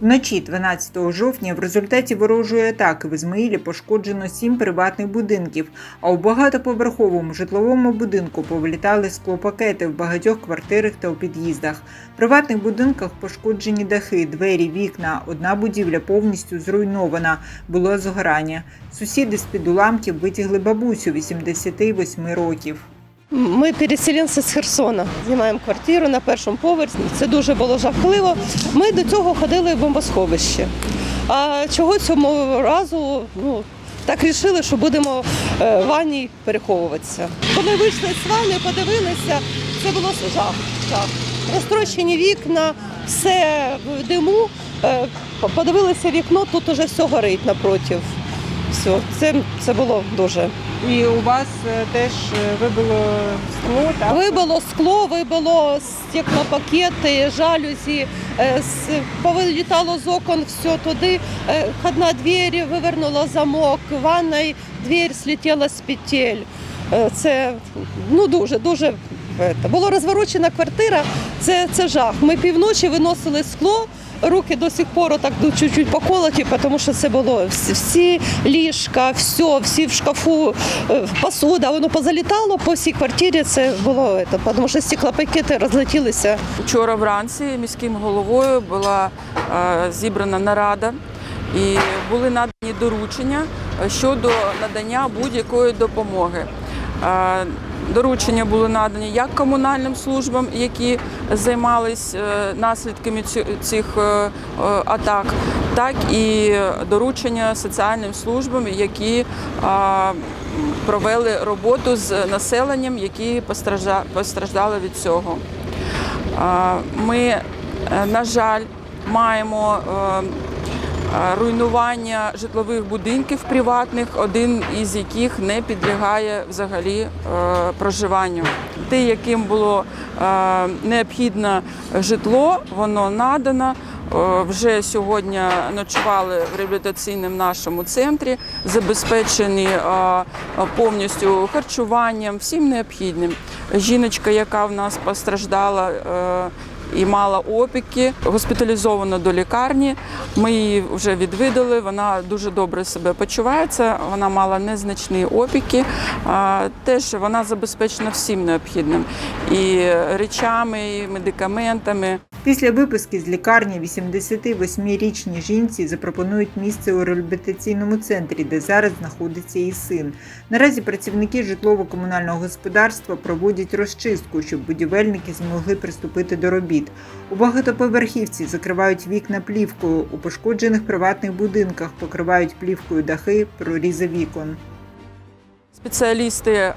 Вночі 12 жовтня в результаті ворожої атаки в Ізмаїлі пошкоджено сім приватних будинків, а у багатоповерховому житловому будинку повилітали склопакети в багатьох квартирах та у під'їздах. В приватних будинках пошкоджені дахи, двері, вікна. Одна будівля повністю зруйнована. Було згорання. Сусіди з-під уламків витягли бабусю 88 років. Ми переселенці з Херсона. Знімаємо квартиру на першому поверсі. Це дуже було жахливо. Ми до цього ходили в бомбосховище. А чого цього разу ну, так вирішили, що будемо е, в ванні переховуватися. Коли вийшли з ванни, подивилися, це було жах. жах. Розтрощені вікна, все в диму. Е, Подивилися вікно, тут уже все горить напротив. Все, це, це було дуже. І у вас е, теж вибило скло, так? Вибило скло, вибило стеклопакети, жалюзі, е, повилітало з окон все туди. Е, Входна двері вивернула замок, в ванной двері слетіла з петель. Е, Це ну дуже, дуже. е, Була розворочена квартира, це, це жах. Ми півночі виносили скло. Руки до сих пор так чуть-чуть поколоті, тому що це було всі, всі ліжка, все, всі в шкафу, е, посуда, воно позалітало по всій квартирі. Це було це, тому що стеклопакети розлетілися. Вчора вранці міським головою була е, зібрана нарада і були надані доручення е, щодо надання будь-якої допомоги. Доручення були надані як комунальним службам, які займались е, наслідками цих е, е, атак, так і доручення соціальним службам, які провели роботу з населенням, які постражда- постраждали від цього. Ми, на жаль, маємо руйнування житлових будинків приватних, один із яких не підлягає взагалі е, проживанню. Те, яким було е, необхідне житло, воно надано. Е, Вже сьогодні ночували в реабілітаційному нашому центрі, забезпечені повністю харчуванням, всім необхідним. Жіночка, яка в нас постраждала і мала опіки, госпіталізована до лікарні. Ми її вже відвідали. Вона дуже добре себе почувається. Вона мала незначні опіки. Теж вона забезпечена всім необхідним і речами, і медикаментами. Після виписки з лікарні 88-річній жінці запропонують місце у реабілітаційному центрі, де зараз знаходиться її син. Наразі працівники житлово-комунального господарства проводять розчистку, щоб будівельники змогли приступити до робіт. У багатоповерхівці закривають вікна плівкою, у пошкоджених приватних будинках покривають плівкою дахи, прорізи вікон. Спеціалісти е,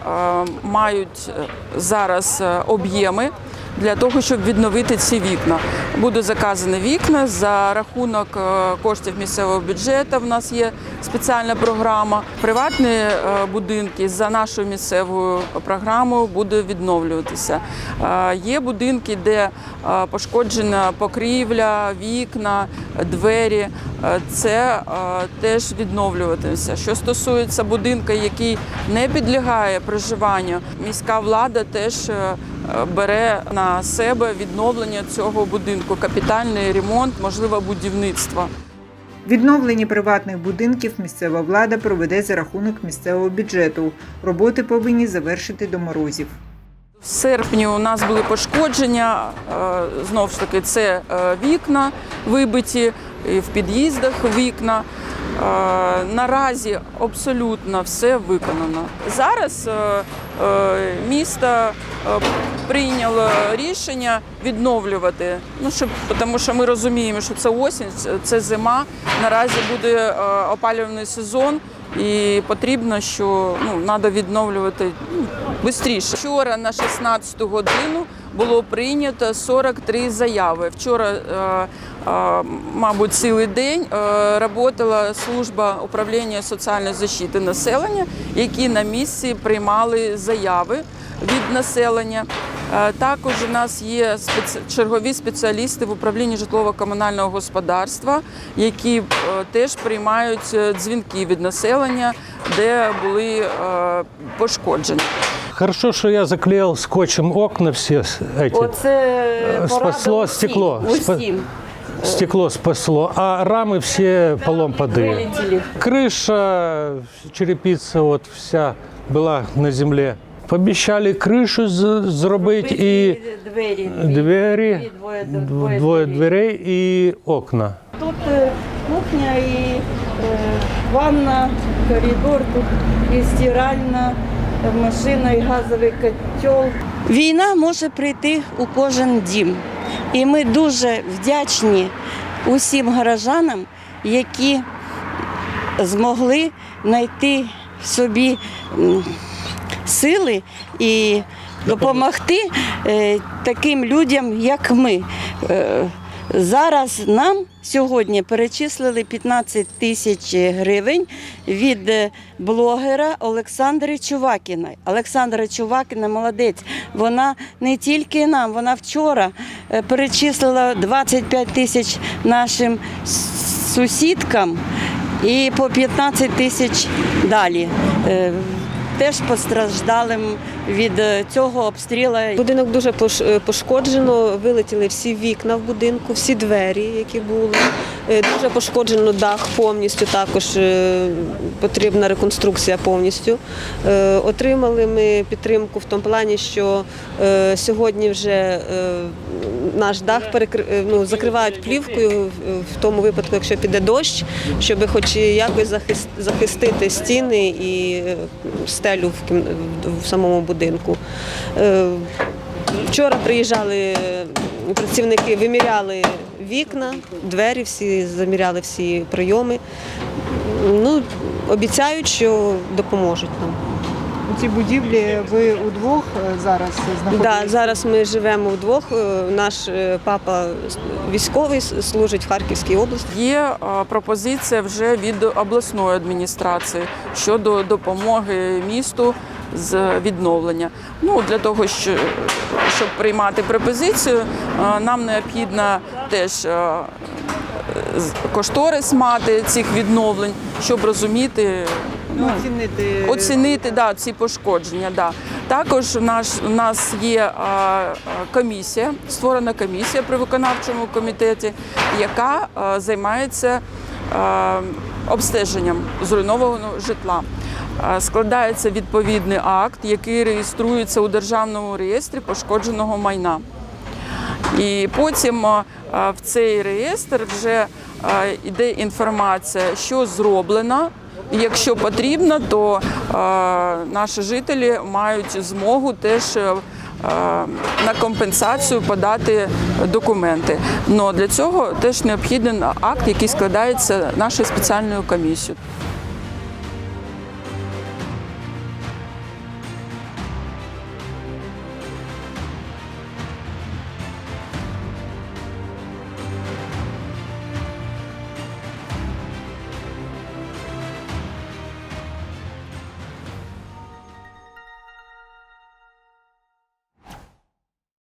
мають е, зараз е, об'єми для того, щоб відновити ці вікна. Будуть заказані вікна за рахунок е, коштів місцевого бюджету. В нас є спеціальна програма. Приватні е, будинки за нашою місцевою програмою буде відновлюватися. Е, Є будинки, де пошкоджена покрівля, вікна, двері. Це теж відновлюватися. Що стосується будинку, який не підлягає проживанню, міська влада теж бере на себе відновлення цього будинку, капітальний ремонт, можливо, будівництво. Відновлення приватних будинків місцева влада проведе за рахунок місцевого бюджету. Роботи повинні завершити до морозів. В серпні у нас були пошкодження. е, Знову ж таки, це е, вікна вибиті, і в під'їздах вікна. Е, Наразі абсолютно все виконано. Зараз місто прийняло рішення відновлювати. Ну щоб тому, що ми розуміємо, що це осінь, це- зима. Наразі буде е, опалювальний сезон. І потрібно, що ну треба відновлювати ну, швидше. Вчора на 16 годину було прийнято 43 заяви. Вчора, е, е, мабуть, цілий день е, працювала служба управління соціальної захисти населення, які на місці приймали заяви від населення. Е, Також у нас є спеці- чергові спеціалісти в управлінні житлово-комунального господарства, які е, теж приймають е, дзвінки від населення, де були е, пошкоджені. Хорошо, что я заклеил скотчем окна все с- эти. Оце Е, спасло стекло. Спа- усім. стекло спасло, а рамы все поломпады. Крыша, черепица вот вся была на земле. Пообещали крышу з- зробити і двері. двері, Двоє, дв- двоє дверей і окна. Тут е, кухня і е, ванна, коридор, тут і стиральна е, машина, і газовий котел. Війна може прийти у кожен дім. І ми дуже вдячні усім горожанам, які змогли знайти в собі сили і допомогти е, таким людям, як ми. Е, Зараз нам сьогодні перечислили 15 тисяч гривень від е, блогера Олександри Чувакіної. Олександра Чувакіна молодець. Вона не тільки нам, вона вчора перечислила 25 тисяч нашим сусідкам і по 15 тисяч далі. Теж постраждалим від е, цього обстрілу. Будинок дуже е, пошкоджено, вилетіли всі вікна в будинку, всі двері, які були. Е, Дуже пошкоджено дах повністю, також потрібна реконструкція повністю. Отримали ми підтримку в тому плані, що сьогодні вже наш дах е, ну, закривають плівкою в- тому випадку, якщо піде дощ, щоб хоч якось захис- захистити стіни і стелю в самому будинку. Е, Вчора приїжджали працівники, виміряли вікна, двері, всі заміряли всі прийоми. Ну, обіцяють, що допоможуть нам. У цій будівлі ви удвох е, зараз знаходитесь? Да, зараз ми живемо вдвох. Е, Наш папа військовий служить в Харківській області. Є пропозиція вже від обласної адміністрації щодо допомоги місту з відновлення. Ну для того, що- щоб приймати пропозицію, е, нам необхідно теж е, кошторис мати цих відновлень, щоб розуміти. Ну, оцінити Оцінити да, ці пошкодження. Да. Також у нас, у нас є а, а, комісія, створена комісія при виконавчому комітеті, яка а, займається а, обстеженням зруйнованого житла. Складається відповідний акт, який реєструється у державному реєстрі пошкодженого майна. І потім в цей реєстр вже йде інформація, що зроблено. Якщо потрібно, то наші жителі мають змогу теж на компенсацію подати документи. Но для цього теж необхідний акт, який складається нашою спеціальною комісією.